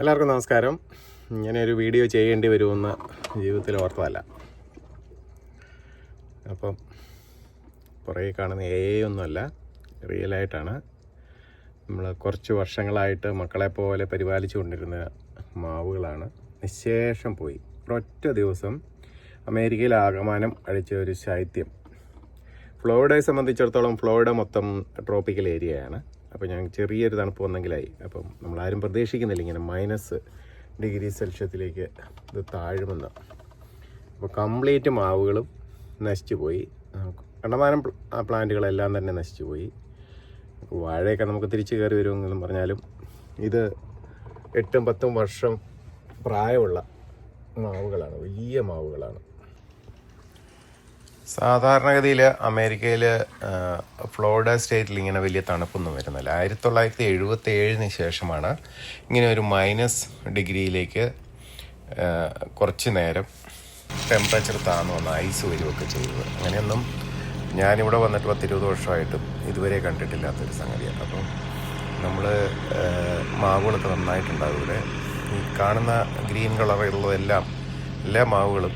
എല്ലാവർക്കും നമസ്കാരം. ഇങ്ങനെ ഒരു വീഡിയോ ചെയ്യേണ്ടി വരുമെന്ന് ജീവിതത്തിൽ ഓർത്തതല്ല. അപ്പം പുറകെ കാണുന്ന എ ഒന്നുമല്ല റിയലായിട്ടാണ് നമ്മൾ കുറച്ച് വർഷങ്ങളായിട്ട് മക്കളെ പോലെ പരിപാലിച്ചു കൊണ്ടിരുന്ന മാവുകളാണ്. നിശേഷം പോയി. ഒരൊറ്റ ദിവസം അമേരിക്കയിൽ ആകമാനം അഴിച്ച ഒരു ശൈത്യം. ഫ്ലോറിഡയെ സംബന്ധിച്ചിടത്തോളം ഫ്ലോറിഡ മൊത്തം ട്രോപ്പിക്കൽ ഏരിയയാണ് അപ്പോൾ ഞങ്ങൾക്ക് ചെറിയൊരു തണുപ്പ് വന്നെങ്കിലായി. അപ്പം നമ്മളാരും പ്രതീക്ഷിക്കുന്നില്ല ഇങ്ങനെ മൈനസ് ഡിഗ്രി സെൽഷ്യസിലേക്ക് ഇത് താഴുമെന്ന്. അപ്പോൾ കംപ്ലീറ്റ് മാവുകളും നശിച്ചു പോയി കണ്ടമാനം പ്ലാന്റുകളെല്ലാം തന്നെ നശിച്ചു പോയി വാഴയൊക്കെ നമുക്ക് തിരിച്ചു കയറി വരുമെന്നും പറഞ്ഞാലും ഇത് എട്ടും പത്തും വർഷം പ്രായമുള്ള മാവുകളാണ്. വലിയ മാവുകളാണ്. സാധാരണഗതിയിൽ അമേരിക്കയിൽ ഫ്ലോറിഡ സ്റ്റേറ്റിൽ ഇങ്ങനെ വലിയ തണുപ്പൊന്നും വരുന്നില്ല. ആയിരത്തി തൊള്ളായിരത്തി എഴുപത്തി ഏഴിന് ശേഷമാണ് ഇങ്ങനെ ഒരു മൈനസ് ഡിഗ്രിയിലേക്ക് കുറച്ച് നേരം ടെമ്പറേച്ചർ താന്നു വന്ന് ഐസ് വരികയൊക്കെ ചെയ്തത്. അങ്ങനെയൊന്നും ഞാനിവിടെ വന്നിട്ട് പത്തിരുപത് വർഷമായിട്ടും ഇതുവരെ കണ്ടിട്ടില്ലാത്തൊരു സംഗതിയാണ്. അപ്പം നമ്മൾ മാവുകളൊക്കെ നന്നായിട്ടുണ്ടാകും ഇവിടെ. ഈ കാണുന്ന ഗ്രീൻ കളറുള്ളതെല്ലാം എല്ലാ മാവുകളും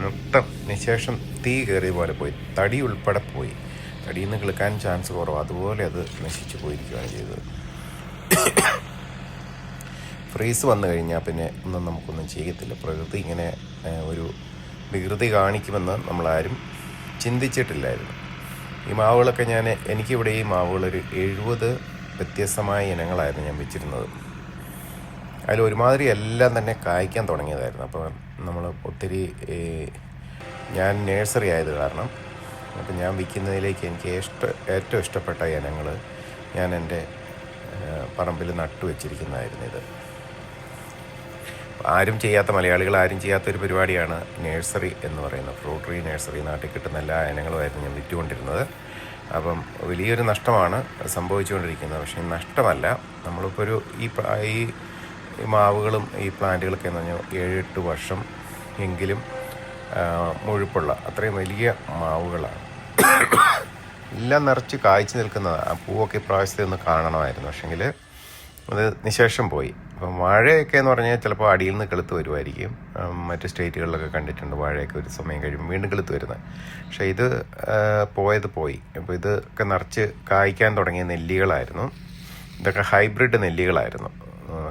മൊത്തം. നിശേഷം തീ കയറിയ പോലെ പോയി. തടി ഉൾപ്പെടെ പോയി. തടിയിൽ നിന്ന് കിളുക്കാൻ ചാൻസ് കുറവ്. അതുപോലെ അത് നശിച്ചു പോയിരിക്കുകയാണ് ചെയ്തത്. ഫ്രീസ് വന്നു കഴിഞ്ഞാൽ പിന്നെ ഒന്നും നമുക്കൊന്നും ചെയ്യത്തില്ല. പ്രകൃതി ഇങ്ങനെ ഒരു വികൃതി കാണിക്കുമെന്ന് നമ്മളാരും ചിന്തിച്ചിട്ടില്ലായിരുന്നു. ഈ മാവുകളൊക്കെ ഞാൻ എനിക്കിവിടെ ഈ മാവുകളൊരു എഴുപത് വ്യത്യസ്തമായ ഇനങ്ങളായിരുന്നു ഞാൻ വെച്ചിരുന്നത്. അതിൽ ഒരുമാതിരി എല്ലാം തന്നെ കായ്ക്കാൻ തുടങ്ങിയതായിരുന്നു. അപ്പോൾ നമ്മൾ ഒത്തിരി ഞാൻ നേഴ്സറി ആയത് കാരണം അപ്പം ഞാൻ വിൽക്കുന്നതിലേക്ക് എനിക്ക് ഇഷ്ട ഏറ്റവും ഇഷ്ടപ്പെട്ട ഇനങ്ങൾ ഞാൻ എന്റെ പറമ്പിൽ നട്ടു വെച്ചിരിക്കുന്നതായിരുന്നു ഇത്. ആരും ചെയ്യാത്ത മലയാളികൾ ആരും ചെയ്യാത്ത ഒരു പരിപാടിയാണ് നേഴ്സറി എന്ന് പറയുന്നത്. ഫ്രൂട്ടറി നേഴ്സറി നാട്ടിൽ കിട്ടുന്ന എല്ലാ ഇനങ്ങളുമായിരുന്നു ഞാൻ വിറ്റുകൊണ്ടിരുന്നത്. അപ്പം വലിയൊരു നഷ്ടമാണ് സംഭവിച്ചുകൊണ്ടിരിക്കുന്നത്. പക്ഷേ നഷ്ടമല്ല. നമ്മളിപ്പോൾ ഒരു ഈ ഈ ഈ മാവുകളും ഈ പ്ലാന്റുകളൊക്കെ എന്ന് പറഞ്ഞാൽ ഏഴെട്ട് വർഷം എങ്കിലും മുഴുപ്പുള്ള അത്രയും വലിയ മാവുകളാണ്. എല്ലാം നിറച്ച് കായ്ച്ചു നിൽക്കുന്നതാണ് ആ പൂവൊക്കെ ഇപ്രാവശ്യത്തെ ഒന്ന് കാണണമായിരുന്നു. പക്ഷെങ്കിൽ അത് നിശേഷം പോയി. അപ്പം വാഴയൊക്കെ എന്ന് പറഞ്ഞാൽ ചിലപ്പോൾ അടിയിൽ നിന്ന് കെളുത്ത് വരുമായിരിക്കും. മറ്റ് സ്റ്റേറ്റുകളിലൊക്കെ കണ്ടിട്ടുണ്ട് വാഴയൊക്കെ ഒരു സമയം കഴിയുമ്പോൾ വീണ്ടും കെളുത്ത് വരുന്നത്. പക്ഷേ ഇത് പോയത് പോയി. അപ്പോൾ ഇതൊക്കെ നിറച്ച് കായ്ക്കാൻ തുടങ്ങിയ നെല്ലികളായിരുന്നു. ഇതൊക്കെ ഹൈബ്രിഡ് നെല്ലികളായിരുന്നു.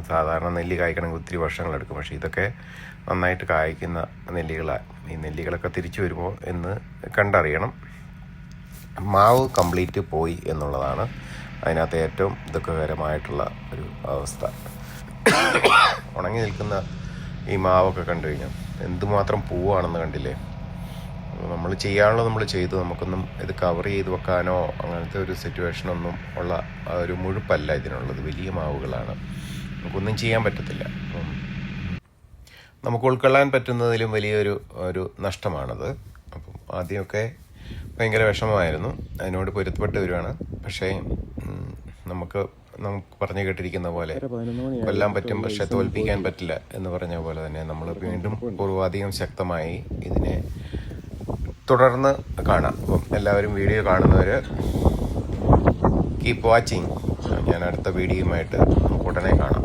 സാധാരണ നെല്ലി കായ്ക്കണമെങ്കിൽ ഒത്തിരി വർഷങ്ങളെടുക്കും പക്ഷേ ഇതൊക്കെ നന്നായിട്ട് കായ്ക്കുന്ന നെല്ലികളാണ് ഈ നെല്ലികളൊക്കെ തിരിച്ചു വരുമോ എന്ന് കണ്ടറിയണം. മാവ് കംപ്ലീറ്റ് പോയി എന്നുള്ളതാണ് അതിനകത്ത് ഏറ്റവും ദുഃഖകരമായിട്ടുള്ള ഒരു അവസ്ഥ. ഉണങ്ങി നിൽക്കുന്ന ഈ മാവൊക്കെ കണ്ടു കഴിഞ്ഞാൽ എന്തുമാത്രം പൂവാണെന്ന് കണ്ടില്ലേ? നമ്മൾ ചെയ്യാനുള്ളത് നമ്മൾ ചെയ്തു. നമുക്കൊന്നും ഇത് കവർ ചെയ്ത് വെക്കാനോ അങ്ങനത്തെ ഒരു സിറ്റുവേഷനൊന്നും ഉള്ള ഒരു മുഴുപ്പല്ല ഇതിനുള്ളത്. വലിയ മാവുകളാണ്. നമുക്കൊന്നും ചെയ്യാൻ പറ്റത്തില്ല. നമുക്ക് ഉൾക്കൊള്ളാൻ പറ്റുന്നതിലും വലിയൊരു ഒരു നഷ്ടമാണത്. അപ്പം ആദ്യമൊക്കെ ഭയങ്കര വിഷമമായിരുന്നു. അതിനോട് പൊരുത്തപ്പെട്ട് വരുവാണ്. പക്ഷേ നമുക്ക് നമുക്ക് പറഞ്ഞു കേട്ടിരിക്കുന്ന പോലെ കൊല്ലാൻ പറ്റും പക്ഷെ തോൽപ്പിക്കാൻ പറ്റില്ല എന്ന് പറഞ്ഞ പോലെ തന്നെ നമ്മൾ വീണ്ടും പൂർവാധികം ശക്തമായി ഇതിനെ തുടർന്ന് കാണാം. അപ്പം എല്ലാവരും വീഡിയോ കാണുന്നവർ കീപ്പ് വാച്ചിങ് ഞാൻ അടുത്ത വീഡിയോയുമായിട്ട് നമുക്ക് ഉടനെ കാണാം.